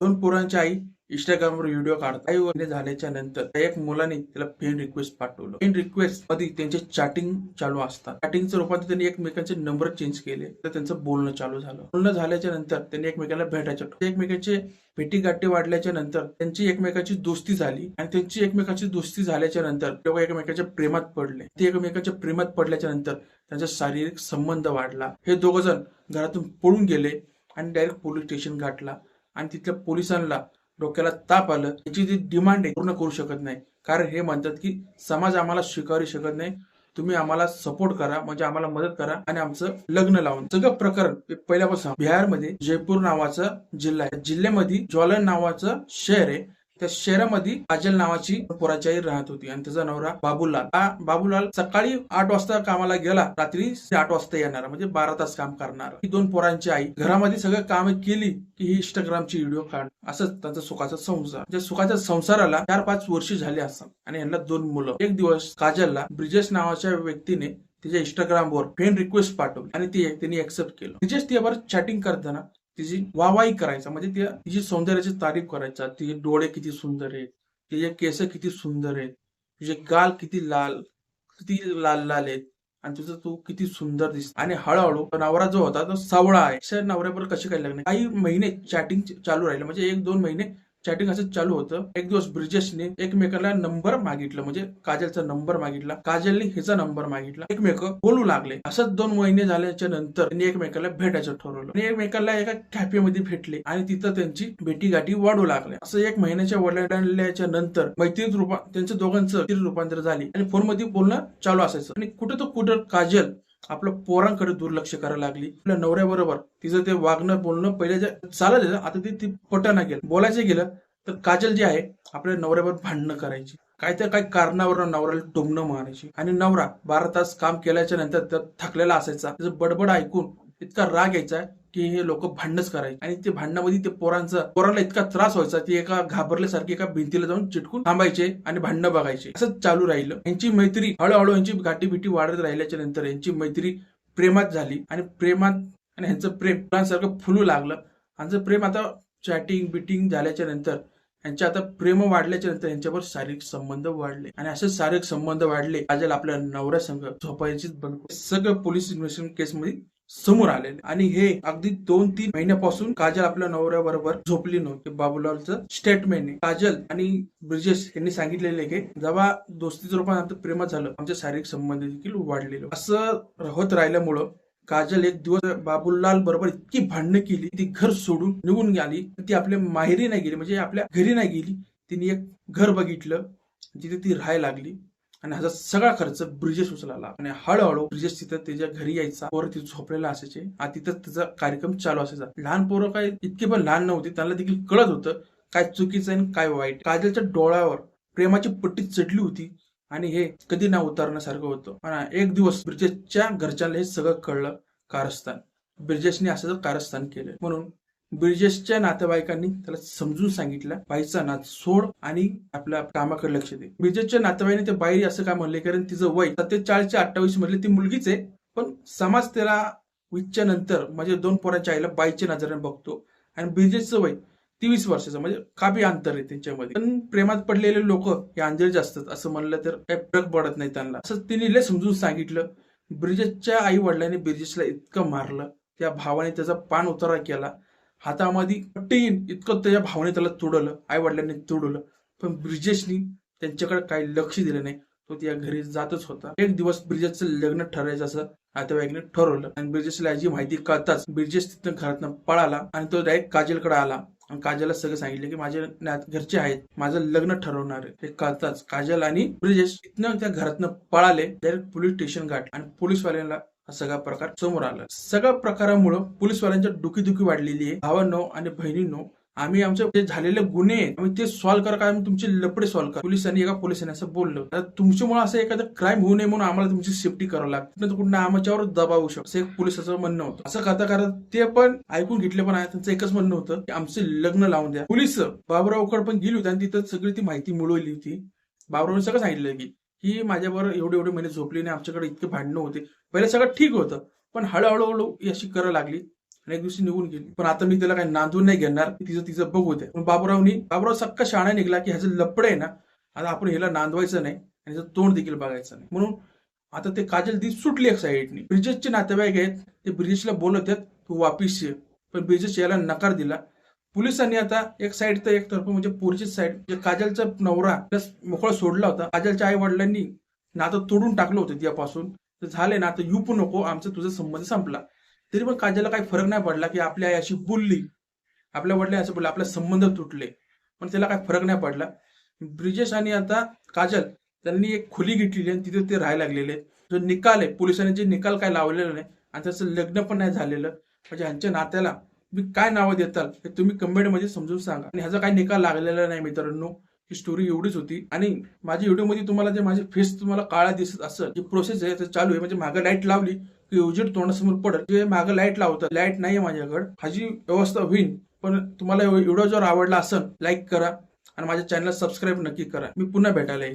दोन पोरांची आई इंस्टाग्रामवर व्हिडिओ काढत आई वगैरे झाल्याच्यानंतर त्या एक मुलाने त्याला फ्रेंड रिक्वेस्ट पाठवलं. फ्रेंड रिक्वेस्टमध्ये त्यांचे चॅटिंग चालू असतात. चॅटिंगचं रूपात त्यांनी एकमेकांचे नंबर चेंज केले. तर त्यांचं बोलणं चालू झालं. बोलणं झाल्याच्यानंतर त्यांनी एकमेकाला भेटायचं. एकमेकांचे भेटी गाठी वाढल्याच्या नंतर त्यांची एकमेकाची दोस्ती झाली. आणि त्यांची एकमेकाची दोस्ती झाल्याच्यानंतर तेव्हा एकमेकाच्या प्रेमात पडले. ते एकमेकाच्या प्रेमात पडल्याच्या नंतर त्यांचा शारीरिक संबंध वाढला. हे दोघ जण घरातून पळून गेले आणि डायरेक्ट पोलीस स्टेशन गाठला आणि तिथल्या पोलिसांना डोक्याला ताप आलं. याची जी डिमांड आहे पूर्ण करू शकत नाही. कारण हे म्हणतात की समाज आम्हाला स्वीकारू शकत नाही. तुम्ही आम्हाला सपोर्ट करा म्हणजे आम्हाला मदत करा आणि आमचं लग्न लावून सगळं प्रकरण पहिल्यापासून बिहारमध्ये जयपूर नावाचा जिल्हा आहे. जिल्ह्यामध्ये ज्वालन नावाचं शहर आहे. त्या शहरामध्ये काजल नावाची पोराची आई राहत होती. आणि त्याचा नवरा बाबूलाल. हा बाबूलाल सकाळी आठ वाजता कामाला गेला. रात्री आठ वाजता येणार. म्हणजे बारा तास काम करणार. ही दोन पोरांची आई. घरामध्ये सगळं काम केली की ही इंस्टाग्रामची व्हिडिओ काढ असंच त्यांचा सुखाचा संसार. म्हणजे सुखाच्या संसाराला चार पाच वर्ष झाली असतात. आणि यांना दोन मुलं. एक दिवस काजलला ब्रिजेश नावाच्या व्यक्तीने तिच्या इंस्टाग्रामवर फ्रेंड रिक्वेस्ट पाठवली. आणि ती तिने एक्सेप्ट केलं. ब्रिजेश तिच्यावर चॅटिंग करताना तिची वावाई करायचा म्हणजे त्या तिची सौंदर्याची तारीफ करायचा तिचे डोळे किती सुंदर आहेत तिचे केस किती सुंदर आहेत तुझे गाल किती लाल किती लाल लाल आहेत आणि तुझं तू किती सुंदर दिस आणि हळूहळू नवरा जो होता तो सावळा आहे. नवऱ्याबरोबर कशी काही लागणार काही महिने चॅटिंग चालू राहिले म्हणजे एक दोन महिने चॅटिंग असं चालू होतं. एक दिवस ब्रिजेशने एकमेकाला नंबर मागितलं. म्हणजे काजलचा नंबर मागितला. काजलने हिचा नंबर मागितला. एकमेक बोलू लागले. असंच दोन महिने झाल्याच्यानंतर त्यांनी एकमेकाला भेटायचं ठरवलं. आणि एकमेकाला एका कॅफेमध्ये भेटले. आणि तिथं त्यांची भेटी गाठी वाढू लागल्या. असं एक महिन्याच्या वडिलांच्या नंतर मैत्रीत रूपा त्यांचं दोघांचं रूपांतर झाली. आणि फोनमध्ये बोलणं चालू असायचं. आणि कुठं तो कुठं काजल आपलं पोरांकडे दुर्लक्ष करायला लागली. आपल्या नवऱ्याबरोबर तिचं ते वागणं बोलणं पहिले जे चालत होतं, आता ते ती पटाना गेलं. बोलायचं गेलं तर काजल जी आहे आपल्या नवऱ्याबरोबर भांडणं करायची. काय तर काही कारणावर नवऱ्याला टोमणं मारायची. आणि नवरा बारा तास काम केल्याच्यानंतर थकलेला असायचा. त्याचं बडबड ऐकून इतका राग यायचा की हे लोक भांडणच करायचे. आणि ते भांडणामध्ये ते पोरांचा पोरांना इतका त्रास व्हायचा की एका घाबरल्यासारखी एका भिंतीला जाऊन चिटकून थांबायचे आणि भांडणं बघायचे. असंच चालू राहिलं. यांची मैत्री हळूहळू यांची गाठी बिटी वाढत राहिल्याच्या नंतर यांची मैत्री प्रेमात झाली आणि प्रेमात आणि ह्यांचं प्रेम फुलांसारखं फुलू लागलं. ह्यांचं प्रेम आता चॅटिंग बिटिंग झाल्याच्यानंतर यांचे आता प्रेम वाढल्याच्या नंतर यांच्यावर शारीरिक संबंध वाढले. आणि असे शारीरिक संबंध वाढले आजल आपल्या नवऱ्या संघ झोपायचीच बंद सगळं पोलीस इन्व्हेस्टिगेशन केस मध्ये समोर आलेले. आणि हे अगदी दोन तीन महिन्यापासून काजल आपल्या नवऱ्याबरोबर झोपली नव्हती. बाबूलालचं स्टेटमेंट आहे. काजल आणि ब्रिजेश यांनी सांगितलेले की जेव्हा दोस्तीचं रूपात आमचं प्रेमात झालं आमचे शारीरिक संबंध देखील वाढलेले. असं होत राहिल्यामुळं काजल एक दिवस बाबूलाल बरोबर इतकी भांडणं केली ती घर सोडून निघून गेली ती आपल्या माहेरी नाही गेली म्हणजे आपल्या घरी नाही गेली. तिने एक घर बघितलं जिथे ती राहायला लागली. आणि ह्याचा सगळा खर्च ब्रिजेश उचलाला. आणि हळूहळू ब्रिजेश तिथं त्याच्या घरी यायचा पोरं तिथे झोपलेला असायचे आणि तिथं त्याचा कार्यक्रम चालू असायचा. लहान पोरं काय इतके पण लहान नव्हते त्यांना देखील कळत होतं काय चुकीचं आणि काय वाईट. काजलच्या डोळ्यावर प्रेमाची पट्टी चढली होती आणि हे कधी ना उतारण्यासारखं होतं. आणि एक दिवस ब्रिजेशच्या घरच्यांना हे सगळं कळलं कारस्थान. ब्रिजेशने असं कारस्थान केलं. म्हणून ब्रिजेशच्या नातेवाईकांनी त्याला समजून सांगितलं बाईचा नाद सोड आणि आपल्या कामाकडे लक्ष दे. ब्रिजेशच्या नातेवाईकांनी ते बाई असं काय म्हणले? कारण तिचं वय सत्तेचाळीसच्या ते अठ्ठावीस मधली ती मुलगीच आहे. पण समाज त्याला वीसच्या नंतर म्हणजे दोन पोरांच्या आईला बाईच्या नजरेने बघतो. आणि ब्रिजेशचं वय तेवीस वर्षाचं म्हणजे काफी अंतर आहे त्यांच्यामध्ये. पण प्रेमात पडलेले लोक हे अंधेरचे असतात असं म्हणलं तर काही फरक पडत नाही त्यांना. असं तिने लय समजून सांगितलं. ब्रिजेशच्या आई वडिलांनी ब्रिजेशला इतकं मारलं. त्या भावाने त्याचा पान उतारा केला. हातामध्ये पट्टी येईन इतकं त्याच्या भावने त्याला तुडवलं आई वडिलांनी तुडवलं पण ब्रिजेशनी त्यांच्याकडे काही लक्ष दिलं नाही. तो त्या घरी जातच होता. एक दिवस ब्रिजेशचं लग्न ठरायचं असं नातेवाईकने ठरवलं. आणि ब्रिजेशला याची माहिती कळताच ब्रिजेश तिथं घरातनं पळाला आणि तो डायरेक्ट काजलकडे आला. आणि काजलला सगळं सांगितलं की माझे घरचे आहेत. माझं लग्न ठरवणार आहे. ते कळताच काजल आणि ब्रिजेश तिथनं त्या घरातनं पळाले. डायरेक्ट पोलीस स्टेशन गाठ आणि पोलीसवाल्यांना हा सगळा प्रकार समोर आला. सगळ्या प्रकारामुळं पोलीसवाल्यांच्या डुकीदुखी वाढलेली आहे. भावांनो आणि बहिणींनो आम्ही आमचे जे झालेले गुन्हे आहेत, आम्ही ते सॉल्व्ह करा काय आम्ही तुमचे लपडे सॉल्व्ह करा. पोलिसांनी एका पोलिसांनी असं बोललं. तुमच्यामुळे असं एखादं क्राईम होऊ नये म्हणून आम्हाला तुमची सेफ्टी करावं लागतं. कुठं आमच्यावर दबाव होऊ शकतो. असं एक पोलिसाचं म्हणणं होतं. असं करता करत ते पण ऐकून घेतले पण आहे त्यांचं एकच म्हणणं होतं की आमचे लग्न लावून द्या. पोलीस बाबुरावकडे पण गेली होती आणि तिथं सगळी ती माहिती मिळवली होती. बाबुरावने सगळं सांगितलं की ही माझ्याबरोबर एवढे एवढे महिने झोपली नाही आमच्याकडे इतके भांडणं होते. पहिले सगळं ठीक होतं पण हळूहळू हळू ही अशी करायला लागली आणि एक दिवशी निघून गेली. पण आता मी त्याला काही नांदून नाही घेणार तिचं तिचं बघू दे. पण बाबूरावनी बाबूराव सक्का शाळा निघला की ह्याचं लपड आहे ना आता आपण ह्याला नांदवायचं नाही आणि त्याचं तोंड देखील बघायचं नाही. म्हणून आता ते काजल ती सुटली एक साईडनी. ब्रिजेशचे नातेवाईक आहेत ते ब्रिजेशला बोलत आहेत तू वापिस ये. पण ब्रिजेश याला नकार दिला. पोलिसांनी आता एक साईड तर एक तर्फ म्हणजे पोरचीच साईड म्हणजे काजलचा नवरा प्लस मोकळा सोडला होता काजलच्या आई वडिलांनी नातं तोडून टाकलं होतं त्यापासून तर झाले ना आता युपू पण नको आमचा तुझा संबंध संपला. तरी पण काजलला काही फरक नाही पडला की आपली आई अशी बोलली. आपल्या वडिलांनी असं बोललं आपला संबंध तुटले. पण त्याला काही फरक नाही पडला. ब्रिजेश आणि आता काजल त्यांनी एक खोली घेतलेली आणि तिथे ते राहायला लागलेले. जो निकाल आहे पोलिसांनी जे निकाल काय लावलेला नाही आणि त्याचं लग्न पण नाही झालेलं. म्हणजे ह्यांच्या नात्याला तुम्ही काय नावं देताल हे तुम्ही कमेंटमध्ये समजून सांगा. आणि ह्याचा काही निकाल लागलेला नाही मित्रांनो. ही स्टोरी एवढीच होती. आणि माझ्या व्हिडिओमध्ये तुम्हाला जे माझे फेस तुम्हाला काळा दिसत असेल जी प्रोसेस आहे ते चालू आहे. म्हणजे मागं लाइट लावली की उजेड तोंडासमोर पडत जे मागं लाइट लावतात लाइट नाही माझ्याकडे. ह्याची व्यवस्था होईल. पण तुम्हाला व्हिडिओ जर आवडला असेल लाईक करा. आणि माझ्या चॅनलला सबस्क्राईब नक्की करा. मी पुन्हा भेटायला येईल